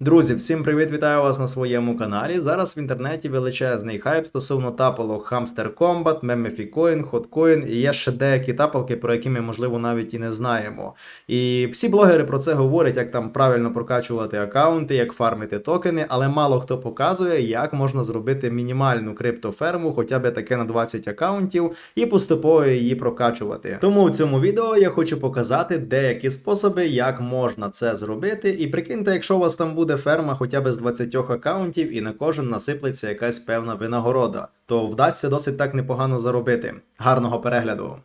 Друзі, всім привіт, вітаю вас на своєму каналі. Зараз в інтернеті величезний хайп стосовно тапалок Hamster Combat, Memificoin, Hotcoin і є ще деякі тапалки, про які ми, можливо, навіть і не знаємо. І всі блогери про це говорять, як там правильно прокачувати аккаунти, як фармити токени, але мало хто показує, як можна зробити мінімальну криптоферму, хоча б таке на 20 аккаунтів, і поступово її прокачувати. Тому в цьому відео я хочу показати деякі способи, як можна це зробити. І прикиньте, якщо у вас там буде ферма хоча б з 20 аккаунтів, і на кожен насиплеться якась певна винагорода, то вдасться досить так непогано заробити. Гарного перегляду!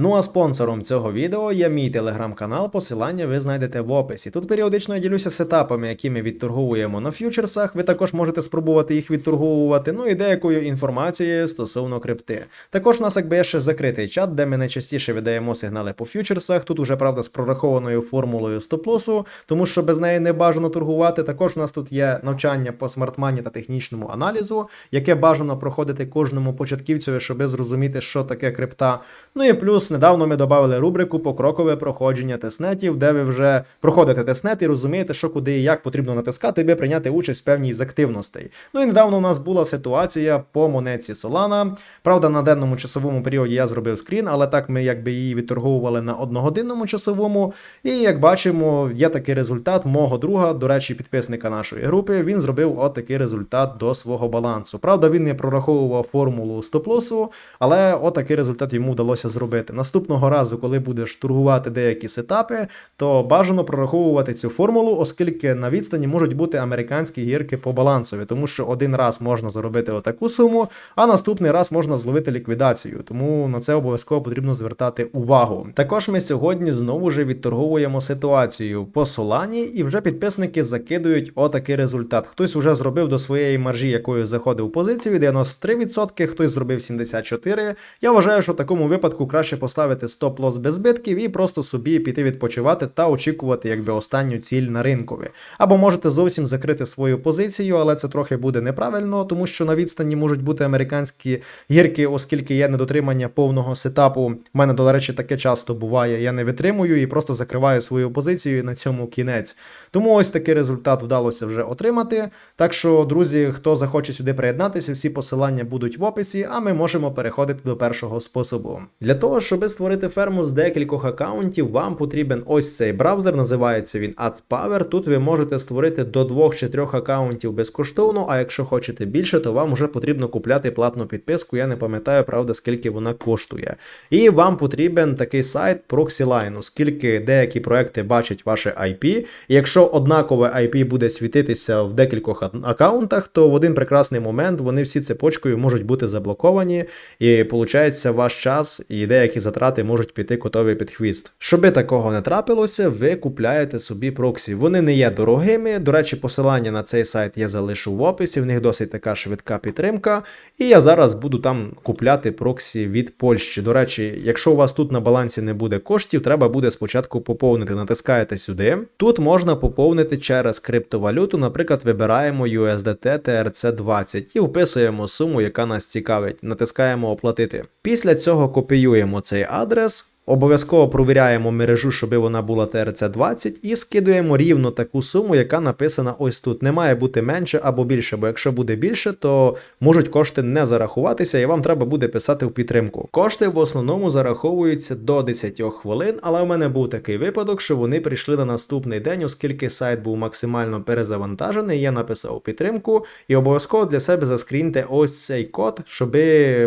Ну а спонсором цього відео є мій телеграм-канал, посилання ви знайдете в описі. Тут періодично я ділюся сетапами, які ми відторговуємо на ф'ючерсах. Ви також можете спробувати їх відторговувати, ну і деякою інформацією стосовно крипти. Також у нас якби є ще закритий чат, де ми найчастіше видаємо сигнали по ф'ючерсах. Тут уже правда з прорахованою формулою стоп-лосу, тому що без неї не бажано торгувати. Також у нас тут є навчання по смартмані та технічному аналізу, яке бажано проходити кожному початківцю, щоб зрозуміти, що таке крипта. Ну і плюс недавно ми додали рубрику покрокове проходження тестнетів, де ви вже проходите тестнет і розумієте, що куди і як потрібно натискати, аби прийняти участь в певній з активностей. Ну і недавно у нас була ситуація по монетці Solana. Правда, на денному часовому періоді я зробив скрін, але так ми якби її відторговували на одногодинному часовому. І як бачимо, є такий результат мого друга, до речі, підписника нашої групи. Він зробив от такий результат до свого балансу. Правда, він не прораховував формулу стоп-лосу, але от такий результат йому вдалося зробити. Наступного разу, коли будеш торгувати деякі сетапи, то бажано прораховувати цю формулу, оскільки на відстані можуть бути американські гірки по балансові, тому що один раз можна заробити отаку суму, а наступний раз можна зловити ліквідацію. Тому на це обов'язково потрібно звертати увагу. Також ми сьогодні знову ж відторговуємо ситуацію по Солані, і вже підписники закидують отакий результат. Хтось уже зробив до своєї маржі, якою заходив позицію, 93%, хтось зробив 74%. Я вважаю, що в такому випадку краще поставити стоп-лосс без збитків і просто собі піти відпочивати та очікувати якби останню ціль на ринкові. Або можете зовсім закрити свою позицію, але це трохи буде неправильно, тому що на відстані можуть бути американські гірки, оскільки є недотримання повного сетапу. У мене, до речі, таке часто буває. Я не витримую і просто закриваю свою позицію і на цьому кінець. Тому ось такий результат вдалося вже отримати. Так що, друзі, хто захоче сюди приєднатися, всі посилання будуть в описі, а ми можемо переходити до першого способу. Для того, щоб створити ферму з декількох аккаунтів, вам потрібен ось цей браузер, називається він AdPower. Тут ви можете створити до двох чи трьох аккаунтів безкоштовно, а якщо хочете більше, то вам вже потрібно купляти платну підписку. Я не пам'ятаю, правда, скільки вона коштує. І вам потрібен такий сайт Proxyline, оскільки деякі проекти бачать ваше IP. І якщо однакове IP буде світитися в декількох ак- аккаунтах, то в один прекрасний момент вони всі цепочкою можуть бути заблоковані, і виходить, ваш час і деякі затрати можуть піти котові під хвіст. Щоби такого не трапилося, ви купляєте собі проксі. Вони не є дорогими. До речі, посилання на цей сайт я залишу в описі. В них досить така швидка підтримка. І я зараз буду там купляти проксі від Польщі. До речі, якщо у вас тут на балансі не буде коштів, треба буде спочатку поповнити. Натискаєте сюди. Тут можна поповнити через криптовалюту. Наприклад, вибираємо USDT TRC20 і вписуємо суму, яка нас цікавить. Натискаємо оплатити. Після цього копіюємо цей адрес. Обов'язково провіряємо мережу, щоб вона була TRC20, і скидуємо рівно таку суму, яка написана ось тут. Не має бути менше або більше, бо якщо буде більше, то можуть кошти не зарахуватися, і вам треба буде писати в підтримку. Кошти в основному зараховуються до 10 хвилин, але у мене був такий випадок, що вони прийшли на наступний день, оскільки сайт був максимально перезавантажений. Я написав підтримку і обов'язково для себе заскріньте ось цей код, щоб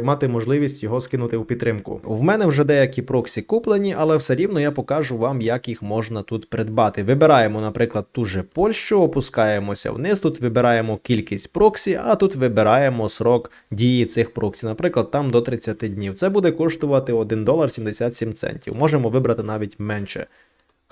мати можливість його скинути в підтримку. В мене вже деякі проксі куплені, але все рівно я покажу вам, як їх можна тут придбати. Вибираємо, наприклад, ту же Польщу, опускаємося вниз. Тут вибираємо кількість проксі, а тут вибираємо срок дії цих проксі. Наприклад, там до 30 днів. Це буде коштувати 1 долар 77 центів. Можемо вибрати навіть менше.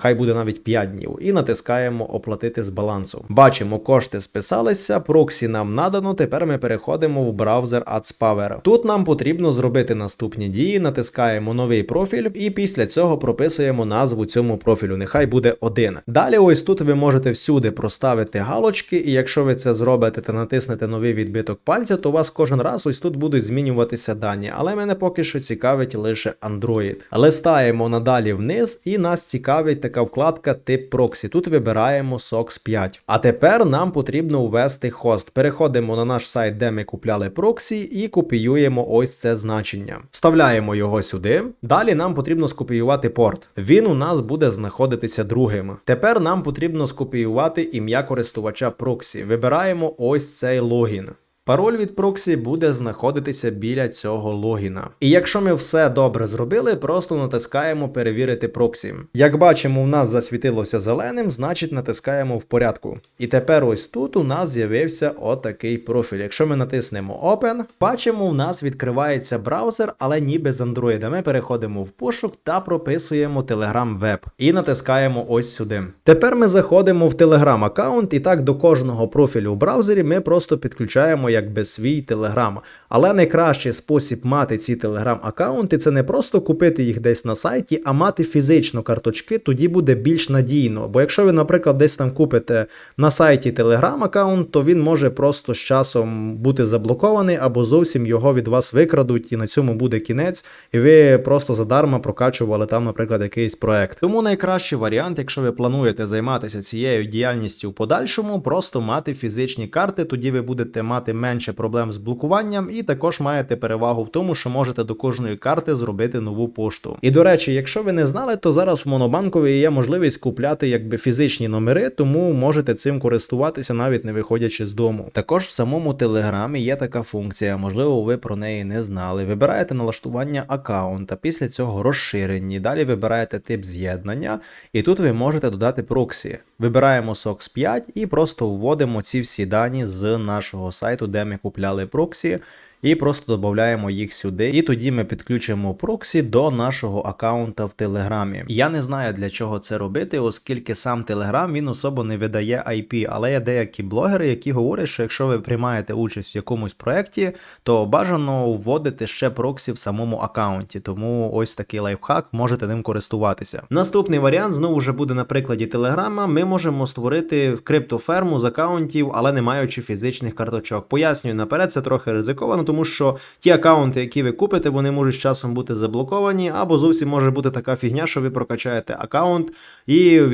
Хай буде навіть 5 днів, і натискаємо оплатити з балансу. Бачимо, кошти списалися, проксі нам надано. Тепер ми переходимо в браузер AdsPower. Тут нам потрібно зробити наступні дії, натискаємо новий профіль, і після цього прописуємо назву цьому профілю. Нехай буде один. Далі, ось тут ви можете всюди проставити галочки, і якщо ви це зробите та натиснете новий відбиток пальця, то у вас кожен раз ось тут будуть змінюватися дані. Але мене поки що цікавить лише Android. Листаємо надалі вниз, і нас цікавить така вкладка тип проксі. Тут вибираємо SOX 5. А тепер нам потрібно ввести хост. Переходимо на наш сайт, де ми купляли проксі, і копіюємо ось це значення. Вставляємо його сюди. Далі нам потрібно скопіювати порт. Він у нас буде знаходитися другим. Тепер нам потрібно скопіювати ім'я користувача проксі. Вибираємо ось цей логін. Пароль від проксі буде знаходитися біля цього логіна. І якщо ми все добре зробили, просто натискаємо перевірити проксі. Як бачимо, у нас засвітилося зеленим, значить натискаємо в порядку. І тепер ось тут у нас з'явився отакий профіль. Якщо ми натиснемо Open, бачимо, у нас відкривається браузер, але ніби з Android. Ми переходимо в пошук та прописуємо Telegram Web і натискаємо ось сюди. Тепер ми заходимо в Telegram аккаунт, і так до кожного профілю у браузері ми просто підключаємо якби свій Telegram. Але найкращий спосіб мати ці Telegram аккаунти це не просто купити їх десь на сайті, а мати фізично карточки, тоді буде більш надійно. Бо якщо ви, наприклад, десь там купите на сайті Telegram аккаунт, то він може просто з часом бути заблокований або зовсім його від вас викрадуть, і на цьому буде кінець, і ви просто задарма прокачували там, наприклад, якийсь проект. Тому найкращий варіант, якщо ви плануєте займатися цією діяльністю в подальшому, просто мати фізичні карти, тоді ви будете мати менше проблем з блокуванням, і також маєте перевагу в тому, що можете до кожної карти зробити нову пошту. І до речі, якщо ви не знали, то зараз в монобанкові є можливість купляти якби фізичні номери, тому можете цим користуватися навіть не виходячи з дому. Також в самому телеграмі є така функція, можливо, ви про неї не знали. Вибираєте налаштування аккаунта, після цього розширені. Далі вибираєте тип з'єднання, і тут ви можете додати проксі. Вибираємо SOX 5 і просто вводимо ці всі дані з нашого сайту, де ми купляли проксі. І просто додаємо їх сюди, і тоді ми підключимо проксі до нашого аккаунта в Телеграмі. Я не знаю для чого це робити, оскільки сам Телеграм він особо не видає IP, але є деякі блогери, які говорять, що якщо ви приймаєте участь в якомусь проєкті, то бажано вводити ще проксі в самому аккаунті. Тому ось такий лайфхак, можете ним користуватися. Наступний варіант знову вже буде на прикладі Телеграма. Ми можемо створити криптоферму з аккаунтів, але не маючи фізичних карточок. Пояснюю наперед, це трохи ризиковано тому що ті аккаунти, які ви купите, вони можуть з часом бути заблоковані, або зовсім може бути така фігня, що ви прокачаєте аккаунт, і в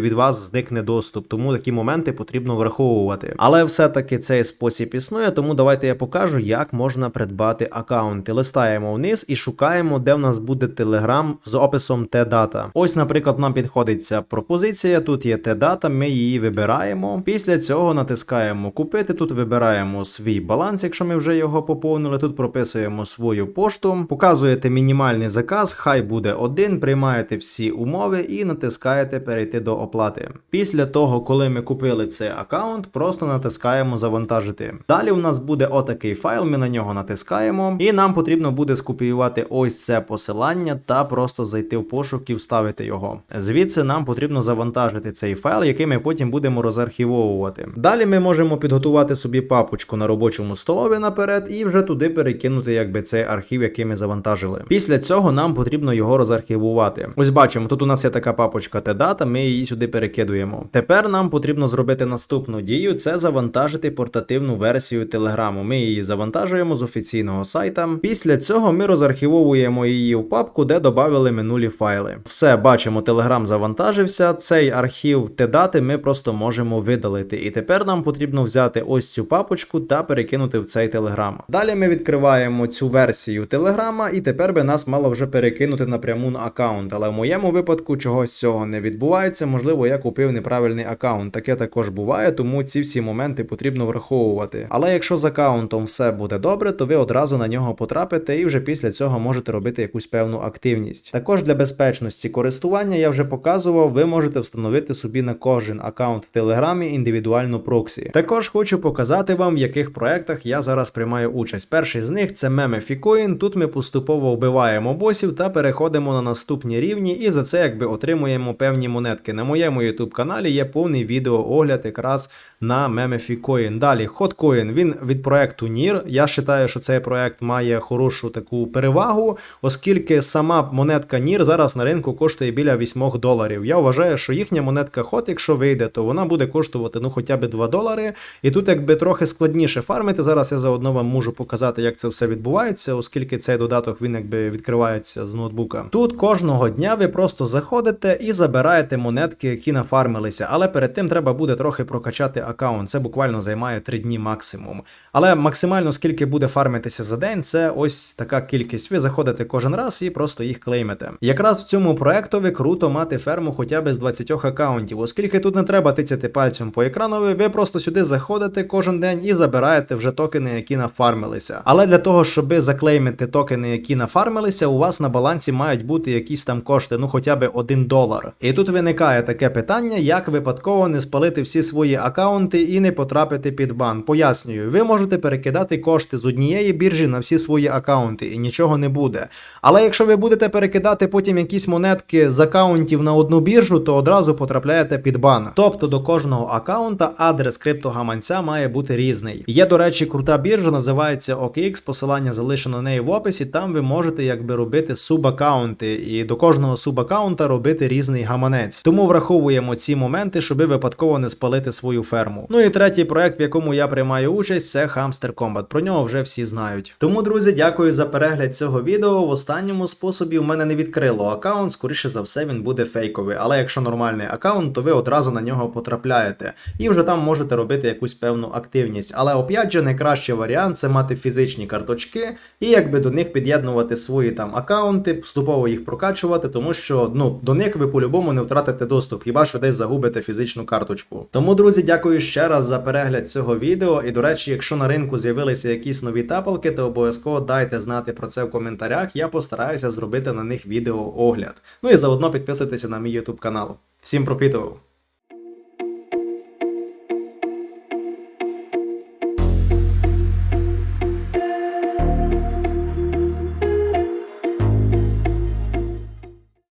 від вас зникне доступ. Тому такі моменти потрібно враховувати. Але все-таки цей спосіб існує, тому давайте я покажу, як можна придбати аккаунти. Листаємо вниз і шукаємо, де в нас буде Telegram з описом T-Data. Ось, наприклад, нам підходить ця пропозиція. Тут є T-Data, ми її вибираємо. Після цього натискаємо купити. Тут вибираємо свій баланс, якщо ми вже його поповнили. Тут прописуємо свою пошту, показуєте мінімальний заказ, хай буде один, приймаєте всі умови і натискаєте перейти до оплати. Після того, коли ми купили цей аккаунт, просто натискаємо завантажити. Далі у нас буде отакий файл, ми на нього натискаємо, і нам потрібно буде скопіювати ось це посилання та просто зайти в пошук і вставити його. Звідси нам потрібно завантажити цей файл, який ми потім будемо розархівовувати. Далі ми можемо підготувати собі папочку на робочому столові наперед і вже туди перекинути якби цей архів, який ми завантажили. Після цього нам потрібно його розархівувати. Ось бачимо, тут у нас є така папочка T-Data, ми її сюди перекидуємо. Тепер нам потрібно зробити наступну дію: це завантажити портативну версію Телеграму. Ми її завантажуємо з офіційного сайта. Після цього ми розархівовуємо її в папку, де додали минулі файли. Все, бачимо, Telegram завантажився. Цей архів T-Data ми просто можемо видалити. І тепер нам потрібно взяти ось цю папочку та перекинути в цей Telegram. Далі ми відкриваємо цю версію Телеграма, і тепер би нас мало вже перекинути напряму на аккаунт. Але в моєму випадку чогось цього не відбувається. Можливо, я купив неправильний аккаунт. Таке також буває, тому ці всі моменти потрібно враховувати. Але якщо з аккаунтом все буде добре, то ви одразу на нього потрапите і вже після цього можете робити якусь певну активність. Також для безпечності користування я вже показував, ви можете встановити собі на кожен аккаунт в Телеграмі індивідуальну проксі. Також хочу показати вам, в яких проектах я зараз приймаю участь. Перший з них це Meme Тут ми поступово вбиваємо босів та переходимо на наступні рівні, і за це якби отримуємо певні монетки. На моєму YouTube каналі є повний відеоогляд якраз на Meme Далі Hotcoin, він від проекту NIR. Я вважаю, що цей проект має хорошу таку перевагу, оскільки сама монетка NIR зараз на ринку коштує біля 8 доларів. Я вважаю, що їхня монетка HOT, якщо вийде, то вона буде коштувати ну хоча б 2 долари. І тут якби трохи складніше фармити. Зараз я заодно заодно вам можу показати, як це все відбувається, оскільки цей додаток він якби відкривається з ноутбука. Тут кожного дня ви просто заходите і забираєте монетки, які нафармилися. Але перед тим треба буде трохи прокачати аккаунт. Це буквально займає 3 дні максимум. Але максимально скільки буде фармитися за день, це ось така кількість. Ви заходите кожен раз і просто їх клеймите. Якраз в цьому проектові круто мати ферму хоча б з 20 аккаунтів, оскільки тут не треба тицяти пальцем по екранові, ви просто сюди заходите кожен день і забираєте вже токени, які нафармилися. Але для того, щоб заклеймити токени, які нафармилися, у вас на балансі мають бути якісь там кошти, ну хоча б 1 долар. І тут виникає таке питання, як випадково не спалити всі свої аккаунти і не потрапити під бан. Пояснюю, ви можете перекидати кошти з однієї біржі на всі свої аккаунти, і нічого не буде. Але якщо ви будете перекидати потім якісь монетки з аккаунтів на одну біржу, то одразу потрапляєте під бан. Тобто до кожного аккаунта адрес криптогаманця має бути різний. Є, до речі, крута біржа, називається OKX, посилання залишено неї в описі. Там ви можете якби робити субаккаунти, і до кожного субаккаунта робити різний гаманець. Тому враховуємо ці моменти, щоб випадково не спалити свою ферму. Ну і третій проект, в якому я приймаю участь, це Hamster Combat. Про нього вже всі знають. Тому, друзі, дякую за перегляд цього відео. В останньому способі в мене не відкрило аккаунт, скоріше за все, він буде фейковий. Але якщо нормальний аккаунт, то ви одразу на нього потрапляєте. І вже там можете робити якусь певну активність. Але опять же, найкращий варіант це мати фізичні карточки і якби до них під'єднувати свої там аккаунти, поступово їх прокачувати, тому що ну до них ви по-любому не втратите доступ, хіба що десь загубите фізичну карточку. Тому, друзі, дякую ще раз за перегляд цього відео. І до речі, якщо на ринку з'явилися якісь нові тапалки, то обов'язково дайте знати про це в коментарях. Я постараюся зробити на них відео огляд. Ну і заодно підписуйтеся на мій YouTube канал. Всім профіту!